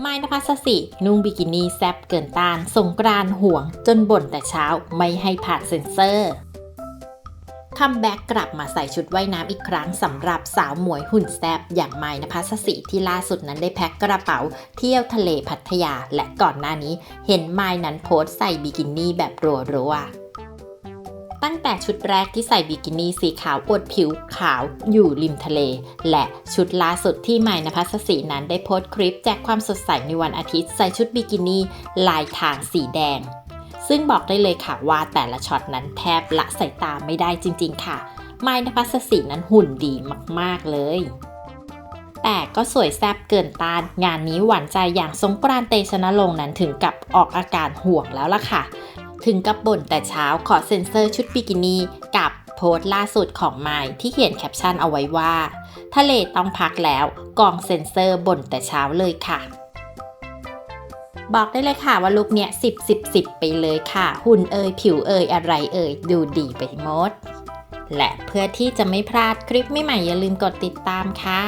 ไม้นภัสสินุ่งบิกินี่แซบเกินต้าน สงกรานห่วง จนบ่นแต่เช้าไม่ให้ผ่านเซ็นเซอร์คัมแบ็กกลับมาใส่ชุดว่ายน้ำอีกครั้งสำหรับสาวหมวยหุ่นแซบอย่างไม้นภัสสิที่ล่าสุดนั้นได้แพ็คกระเป๋า เที่ยวทะเลพัทยาและก่อนหน้านี้ เห็นไม้นั้นโพสใส่บิกินี่แบบรัวๆ ตั้งแต่ชุดแรกที่ใส่บิกินี่สีขาวอวดผิวขาวอยู่ริมทะเล และชุดล่าสุดที่ไม้นภัสสีนั้นได้โพสต์คลิปแจกความสดใสในวันอาทิตย์ใส่ชุดบิกินี่ลายทางสีแดง ซึ่งบอกได้เลยค่ะว่าแต่ละช็อตนั้นแทบละสายตาไม่ได้จริง ๆ ค่ะไม้นภัสสีนั้นหุ่นดีมากๆเลยแต่ก็สวยแซ่บเกินต้าน งานนี้หวานใจอย่างสงกรานเตชะนรงนั้นถึงกับออกอาการห่วงแล้วล่ะค่ะ ถึงกับบ่นแต่เช้าขอเซ็นเซอร์ชุดบิกินี่กับโพสต์ล่าสุดของไมล์ที่เขียนแคปชั่นเอาไว้ว่า ทะเลต้องพักแล้วกองเซ็นเซอร์บ่นแต่เช้าเลยค่ะบอกได้เลยค่ะว่าลุคเนี้ย10 10 10ไปเลยค่ะ หุ่นเอ่ยผิวเอ่ยอะไรเอ่ยดูดีไปหมด และเพื่อที่จะไม่พลาดคลิปใหม่ๆอย่าลืมกดติดตามค่ะ